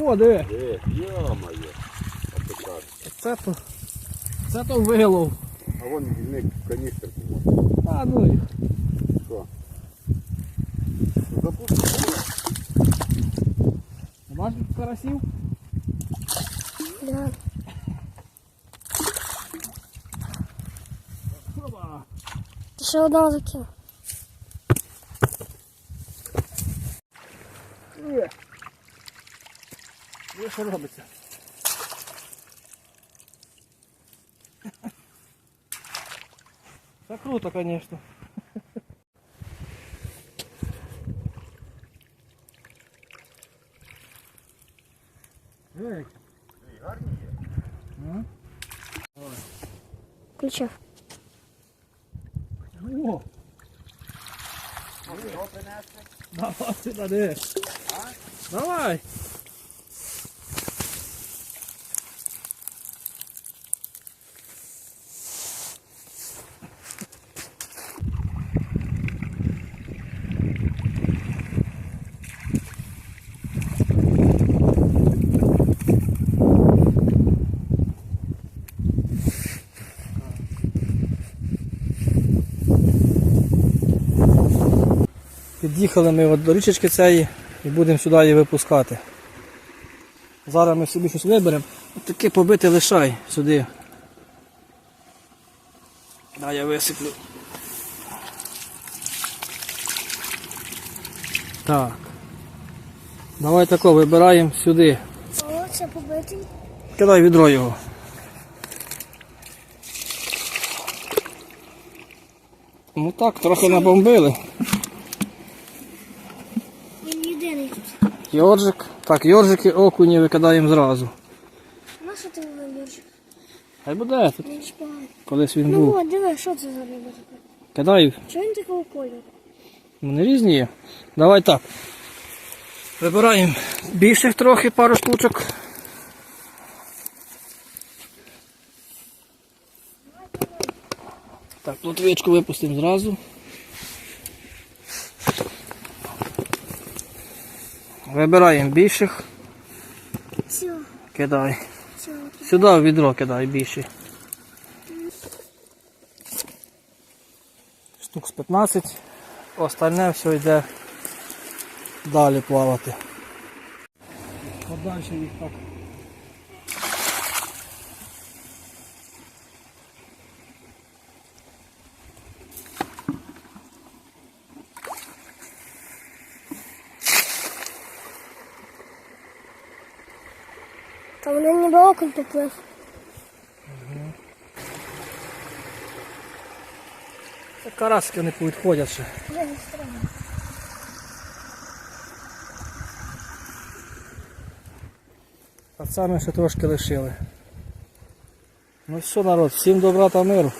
О, де? Е, йо-моє. Це то. Це то вилов. А вон візьми каністр. А ну і. Що? Запусти. Бачиш карасів? Да. Опа. Ти ще одного закинув. Е. Ну, що робиться? Це круто, звісно. Ей, Включив. о! Давай сюди, де? Давай! Під'їхали ми от до річечки цієї і будемо сюди її випускати. Зараз ми собі щось виберемо. От таке побите лишай сюди. Да, я висиплю. Так. Давай тако вибираємо сюди. О, це побитий. Кидай відро його. Ну так, трохи набомбили. Він єдиний тут. Йоржик. Так, йоржики окуні викидаємо зразу. На що ти виводиш? Хай буде тут. Не. Колись він Ну був. от, диви, що це за риба така? Кидай. Чого він такого кольору? Вони різні є. Давай так. Вибираємо більших трохи пару штучок. Так, плотвичку випустимо зразу. Вибираємо більших. Все, Кидай. все. Сюди в відро кидай більші. Штук з 15. Остальне все йде далі плавати. Подальше їх так. Та вони ніби окон поплив. Це караски вони повідходять ще. Не. А це ми ще трошки лишили. Ну все, народ, всім добра та миру.